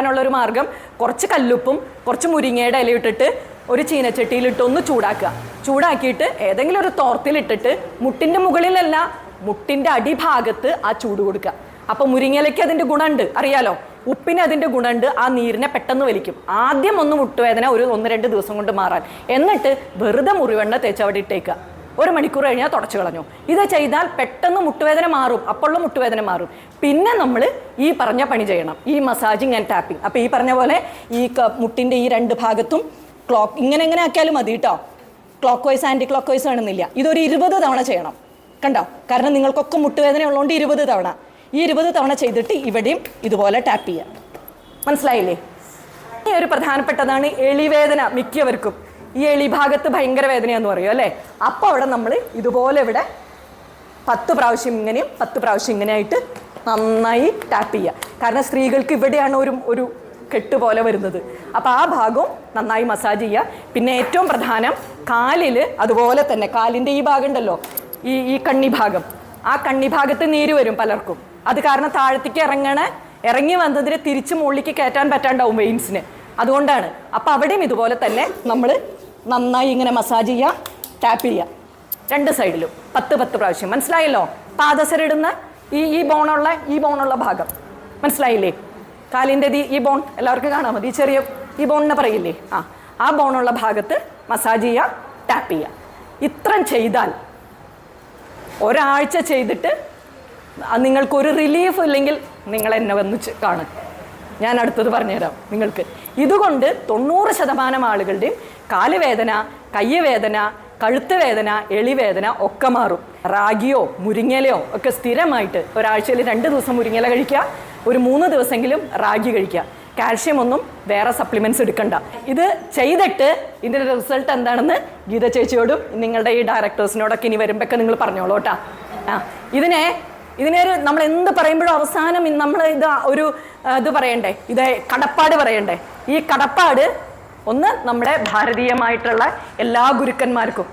മാറാനുള്ള ഒരു മാർഗം കുറച്ച് കല്ലുപ്പും കുറച്ച് മുരിങ്ങയുടെ ഇലയിട്ടിട്ട് ഒരു ചീനച്ചട്ടിയിലിട്ട് ഒന്ന് ചൂടാക്കുക. ചൂടാക്കിയിട്ട് ഏതെങ്കിലും ഒരു തോർത്തിലിട്ടിട്ട് മുട്ടിന്റെ മുകളിലല്ല മുട്ടിന്റെ അടിഭാഗത്ത് ആ ചൂട് കൊടുക്കുക. അപ്പോൾ മുരിങ്ങയിലയ്ക്ക് അതിന്റെ ഗുണമുണ്ട് അറിയാലോ? ഉപ്പിന് അതിന്റെ ഗുണമുണ്ട് ആ നീരിനെ പെട്ടെന്ന് വലിക്കും. ആദ്യം ഒന്ന് മുട്ടുവേദന ഒരു ഒന്ന് രണ്ട് ദിവസം കൊണ്ട് മാറാൻ. എന്നിട്ട് വെറുതെ മുറിവെണ്ണ തേച്ച് അവിടെ ഇട്ടേക്കുക. ഒരു മണിക്കൂർ കഴിഞ്ഞാൽ തുടച്ചു കളഞ്ഞു. ഇത് ചെയ്താൽ പെട്ടെന്ന് മുട്ടുവേദന മാറും. അപ്പോഴുള്ള മുട്ടുവേദന മാറും. പിന്നെ നമ്മൾ ഈ പറഞ്ഞ പണി ചെയ്യണം. ഈ മസാജിങ് ആൻഡ് ടാപ്പിംഗ് അപ്പോൾ ഈ പറഞ്ഞ പോലെ ഈ മുട്ടിന്റെ ഈ രണ്ട് ഭാഗത്തും ക്ലോക്ക് ഇങ്ങനെ എങ്ങനെ ആക്കിയാലും മതി കേട്ടോ clockwise anticlockwise വേണമെന്നില്ല. ഇതൊരു ഇരുപത് തവണ ചെയ്യണം. കണ്ടോ? കാരണം നിങ്ങൾക്കൊക്കെ മുട്ടുവേദന ഉള്ളതുകൊണ്ട് ഇരുപത് തവണ. ഈ ഇരുപത് തവണ ചെയ്തിട്ട് ഇവിടെയും ഇതുപോലെ ടാപ്പ് ചെയ്യാം. മനസ്സിലായില്ലേ? ഒരു പ്രധാനപ്പെട്ടതാണ് എളിവേദന മിക്കവർക്കും. ഈ എളി ഭാഗത്ത് ഭയങ്കര വേദനയാന്ന് പറയും അല്ലേ? അപ്പോൾ അവിടെ നമ്മൾ ഇതുപോലെ ഇവിടെ പത്ത് പ്രാവശ്യം ഇങ്ങനെയും പത്ത് പ്രാവശ്യം ഇങ്ങനെയായിട്ട് നന്നായി ടാപ്പ് ചെയ്യുക. കാരണം സ്ത്രീകൾക്ക് ഇവിടെയാണ് ഒരു ഒരു കെട്ട് പോലെ വരുന്നത്. അപ്പോൾ ആ ഭാഗവും നന്നായി മസാജ് ചെയ്യുക. പിന്നെ ഏറ്റവും പ്രധാനം കാലിൽ അതുപോലെ തന്നെ കാലിന്റെ ഈ ഭാഗം ഉണ്ടല്ലോ ഈ ഈ കണ്ണി ഭാഗം ആ കണ്ണി ഭാഗത്ത് നീര് വരും പലർക്കും. അത് കാരണം താഴത്തേക്ക് ഇറങ്ങണ ഇറങ്ങി വന്നതിന് തിരിച്ച് മുകളിലേക്ക് കയറ്റാൻ പറ്റാണ്ടാവും വെയിൻസിന് അതുകൊണ്ടാണ്. അപ്പോൾ അവിടെയും ഇതുപോലെ തന്നെ നമ്മൾ നന്നായി ഇങ്ങനെ മസാജ് ചെയ്യുക ടാപ്പ് ചെയ്യുക രണ്ട് സൈഡിലും പത്ത് പത്ത് പ്രാവശ്യം. മനസ്സിലായല്ലോ? പാദസരിടുന്ന ഈ ഈ ബോണുള്ള ഈ ബോണുള്ള ഭാഗം. മനസ്സിലായില്ലേ? കാലിന്റെ ഈ- ബോൺ എല്ലാവർക്കും കാണാൻ മതി. ചെറിയ ഈ ബോണിനെ പറയില്ലേ? ആ. ആ ബോണുള്ള ഭാഗത്ത് മസാജ് ചെയ്യുക ടാപ്പ് ചെയ്യുക ഇത്രയും ചെയ്താൽ ഒരാഴ്ച ചെയ്തിട്ട് നിങ്ങൾക്കൊരു റിലീഫ് ഇല്ലെങ്കിൽ നിങ്ങൾ എന്നെ വന്ന് കാണും. ഞാൻ അടുത്തത് പറഞ്ഞുതരാം. നിങ്ങൾക്ക് ഇതുകൊണ്ട് തൊണ്ണൂറ് ശതമാനം ആളുകളുടെയും കാലുവേദന കയ്യവേദന കഴുത്ത് വേദന എളിവേദന ഒക്കെ മാറും. റാഗിയോ മുരിങ്ങലയോ ഒക്കെ സ്ഥിരമായിട്ട് ഒരാഴ്ചയിൽ രണ്ട് ദിവസം മുരിങ്ങല കഴിക്കുക ഒരു മൂന്ന് ദിവസമെങ്കിലും റാഗി കഴിക്കുക. കാൽഷ്യം ഒന്നും വേറെ സപ്ലിമെന്റ്സ് എടുക്കണ്ട. ഇത് ചെയ്തിട്ട് ഇതിന്റെ റിസൾട്ട് എന്താണെന്ന് ഗീത ചേച്ചിയോടും നിങ്ങളുടെ ഈ ഡയറക്ടേഴ്സിനോടൊക്കെ ഇനി വരുമ്പോഴൊക്കെ നിങ്ങൾ പറഞ്ഞോളൂ കേട്ടാ. ആ ഇതിനെ ഇതിനെ ഒരു നമ്മൾ എന്ത് പറയുമ്പോഴും അവസാനം നമ്മൾ ഇത് ഒരു ഇത് പറയണ്ടേ? ഇത് കടപ്പാട് പറയണ്ടേ? ഈ കടപ്പാട് ഒന്ന് നമ്മുടെ ഭാരതീയമായിട്ടുള്ള എല്ലാ ഗുരുക്കന്മാർക്കും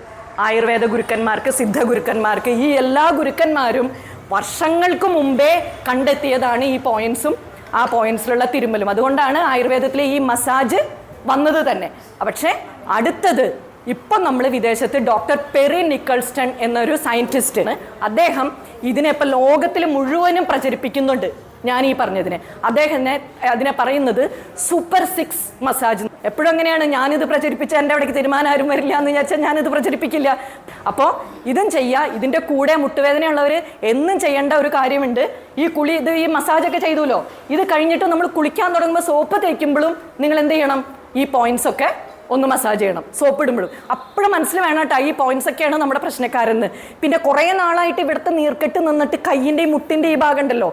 ആയുർവേദ ഗുരുക്കന്മാർക്ക് സിദ്ധ ഗുരുക്കന്മാർക്ക് ഈ എല്ലാ ഗുരുക്കന്മാരും വർഷങ്ങൾക്ക് മുമ്പേ കണ്ടെത്തിയതാണ് ഈ പോയിന്റ്സും ആ പോയിന്റ്സിലുള്ള തിരുമലും അതുകൊണ്ടാണ് ആയുർവേദത്തിലെ ഈ മസാജ് വന്നത് തന്നെ. പക്ഷേ അടുത്തത് ഇപ്പം നമ്മൾ വിദേശത്ത് ഡോക്ടർ പെറി നിക്കൾസ്റ്റൺ എന്നൊരു സയന്റിസ്റ്റാണ് അദ്ദേഹം ഇതിനെ ഇപ്പം ലോകത്തിൽ മുഴുവനും പ്രചരിപ്പിക്കുന്നുണ്ട്. ഞാൻ ഈ പറഞ്ഞതിനെ. അദ്ദേഹം അതിനെ പറയുന്നത് സൂപ്പർ സിക്സ് മസാജ് എപ്പോഴും അങ്ങനെയാണ് ഞാനിത് പ്രചരിപ്പിച്ച എന്റെ അവിടേക്ക് തീരുമാനം ആരും വരില്ല എന്ന് വിചാരിച്ചാൽ ഞാനിത് പ്രചരിപ്പിക്കില്ല. അപ്പോൾ ഇതും ചെയ്യുക ഇതിന്റെ കൂടെ മുട്ടുവേദനയുള്ളവർ എന്നും ചെയ്യേണ്ട ഒരു കാര്യമുണ്ട്. ഈ കുളി ഇത് ഈ മസാജൊക്കെ ചെയ്തുല്ലോ ഇത് കഴിഞ്ഞിട്ട് നമ്മൾ കുളിക്കാൻ തുടങ്ങുമ്പോൾ സോപ്പ് തേക്കുമ്പോഴും നിങ്ങൾ എന്ത് ചെയ്യണം? ഈ പോയിന്റ്സ് ഒക്കെ ഒന്ന് മസാജ് ചെയ്യണം സോപ്പ് ഇടുമ്പോഴും അപ്പോഴും മനസ്സിൽ വേണം കേട്ടോ ഈ പോയിന്റ്സ് ഒക്കെയാണ് നമ്മുടെ പ്രശ്നക്കാരെന്ന്. പിന്നെ കുറേ നാളായിട്ട് ഇവിടുത്തെ നീർക്കെട്ട് നിന്നിട്ട് കയ്യിന്റെയും മുട്ടിന്റെ ഈ ഭാഗം ഉണ്ടല്ലോ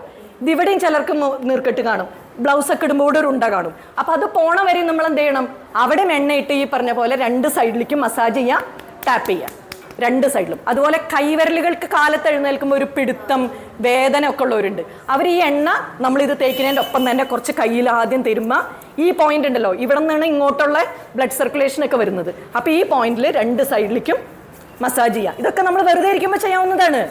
ഇവിടെയും ചിലർക്ക് നീർക്കെട്ട് കാണും. ബ്ലൗസ് ഒക്കെ ഇടുമ്പോൾ ഒരു ഉണ്ട കാണും. അപ്പോൾ അത് പോണ വരെ നമ്മൾ എന്ത് ചെയ്യണം? അവിടെ എണ്ണയിട്ട് ഈ പറഞ്ഞ പോലെ രണ്ട് സൈഡിലേക്കും മസാജ് ചെയ്യുക ടാപ്പ് ചെയ്യുക രണ്ട് സൈഡിലും. അതുപോലെ കൈവിരലുകൾക്ക് കാലത്ത് എഴുന്നേൽക്കുമ്പോൾ ഒരു പിടുത്തം വേദന ഒക്കെ ഉള്ളവരുണ്ട്. അവർ ഈ എണ്ണ നമ്മൾ ഇത് തേക്കുന്നതിന്റെ ഒപ്പം തന്നെ കുറച്ച് കയ്യിൽ ആദ്യം തരുമ്പോൾ ഈ പോയിന്റ് ഉണ്ടല്ലോ ഇവിടെ നിന്നാണ് ഇങ്ങോട്ടുള്ള ബ്ലഡ് സർക്കുലേഷൻ ഒക്കെ വരുന്നത്. അപ്പോൾ ഈ പോയിന്റിൽ രണ്ട് സൈഡിലേക്കും മസാജ് ചെയ്യുക ഇതൊക്കെ നമ്മൾ വെറുതെ ഇരിക്കുമ്പോൾ ചെയ്യാവുന്നതാണ്.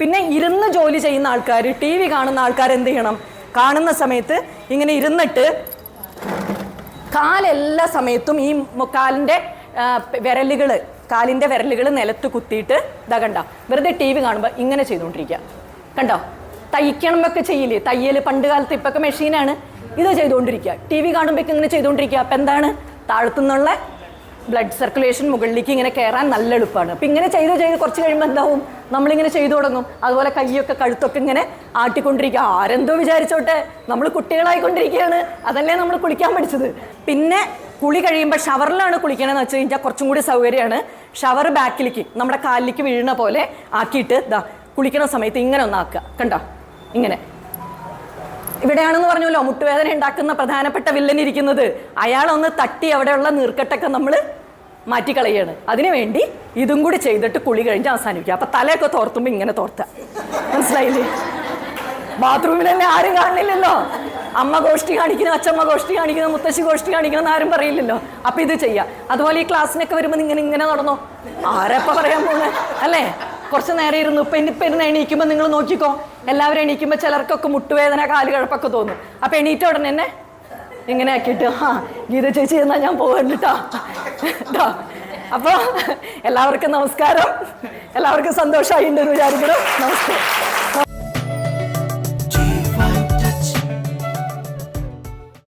പിന്നെ ഇരുന്ന് ജോലി ചെയ്യുന്ന ആൾക്കാർ ടി വി കാണുന്ന ആൾക്കാർ എന്ത് ചെയ്യണം? കാണുന്ന സമയത്ത് ഇങ്ങനെ ഇരുന്നിട്ട് കാലെല്ലാ സമയത്തും ഈ കാലിന്റെ വിരലുകൾ കാലിന്റെ വിരലുകൾ നിലത്ത് കുത്തിയിട്ട് ഇതാ കണ്ട? വെറുതെ ടി വി കാണുമ്പോൾ ഇങ്ങനെ ചെയ്തുകൊണ്ടിരിക്കുക കണ്ടോ? തയ്ക്കണമൊക്കെ ചെയ്യില്ലേ? തയ്യൽ പണ്ട് കാലത്ത് ഇപ്പൊക്കെ മെഷീനാണ് ഇത് ചെയ്തുകൊണ്ടിരിക്കുക ടി വി കാണുമ്പോഴേക്കും ഇങ്ങനെ ചെയ്തുകൊണ്ടിരിക്കുക അപ്പം എന്താണ്? താഴത്തുനിന്നുള്ള ബ്ലഡ് സർക്കുലേഷൻ മുകളിലേക്ക് ഇങ്ങനെ കയറാൻ നല്ല എളുപ്പമാണ്. അപ്പം ഇങ്ങനെ ചെയ്ത് ചെയ്ത് കുറച്ച് കഴിയുമ്പോൾ എന്താവും? നമ്മളിങ്ങനെ ചെയ്തു തുടങ്ങും. അതുപോലെ കൈയൊക്കെ കഴുത്തൊക്കെ ഇങ്ങനെ ആട്ടിക്കൊണ്ടിരിക്കുക ആരെന്തോ വിചാരിച്ചോട്ടെ? നമ്മൾ കുട്ടികളായിക്കൊണ്ടിരിക്കുകയാണ്. അതല്ലേ നമ്മൾ കുളിക്കാൻ പഠിച്ചത്. പിന്നെ കുളി കഴിയുമ്പോൾ ഷവറിലാണ് കുളിക്കണമെന്ന് വെച്ച് കഴിഞ്ഞാൽ കുറച്ചും കൂടി സൗകര്യമാണ്. ഷവർ ബാക്കിലേക്ക് നമ്മുടെ കാലിലേക്ക് വീഴുന്ന പോലെ ആക്കിയിട്ട് ഇതാ കുളിക്കണ സമയത്ത് ഇങ്ങനെ ഒന്നാക്കുക കണ്ടോ? ഇങ്ങനെ. ഇവിടെയാണെന്ന് പറഞ്ഞല്ലോ മുട്ടുവേദന ഉണ്ടാക്കുന്ന പ്രധാനപ്പെട്ട വില്ലൻ ഇരിക്കുന്നത്. അയാളൊന്ന് തട്ടി അവിടെയുള്ള നീർക്കെട്ടൊക്കെ നമ്മൾ മാറ്റിക്കളയാണ്. അതിനുവേണ്ടി ഇതും കൂടി ചെയ്തിട്ട് കുളി കഴിഞ്ഞ് അവസാനിക്കുക അപ്പൊ തലയൊക്കെ തോർത്തുമ്പോൾ ഇങ്ങനെ തോർത്ത. മനസ്സിലായില്ലേ? ബാത്റൂമിൽ ബാത്റൂമിലല്ലേ ആരും കാണില്ലല്ലോ? അമ്മ ഗോഷ്ടി കാണിക്കുന്നു അച്ഛമ്മ ഗോഷ്ടി കാണിക്കുന്നു മുത്തശ്ശി ഗോഷ്ടി കാണിക്കുന്നു എന്ന് ആരും പറയില്ലല്ലോ? അപ്പൊ ഇത് ചെയ്യാം. അതുപോലെ ഈ ക്ലാസ്സിനൊക്കെ വരുമ്പോൾ ഇങ്ങനെ ഇങ്ങനെ നടന്നോ? ആരപ്പ പറയാൻ പോണേ അല്ലേ? കുറച്ച് നേരം ഇരുന്നു ഇപ്പൊ ഇനിയിപ്പൊ ഇരുന്ന് എണീക്കുമ്പോൾ നിങ്ങൾ നോക്കിക്കോ. എല്ലാവരും എണീക്കുമ്പോൾ ചിലർക്കൊക്കെ മുട്ടുവേദന കാലുകഴപ്പൊക്കെ തോന്നും. അപ്പൊ എണീറ്റ ഉടനെ തന്നെ ഇങ്ങനെ ആക്കിയിട്ട് ആ ഗീത ചേച്ചി എന്നാ ഞാൻ പോകുന്നുട്ടോ കേട്ടോ അപ്പോൾ എല്ലാവർക്കും നമസ്കാരം. എല്ലാവർക്കും സന്തോഷമായി ഉണ്ടെന്ന് വിചാരിക്കണം നമസ്കാരം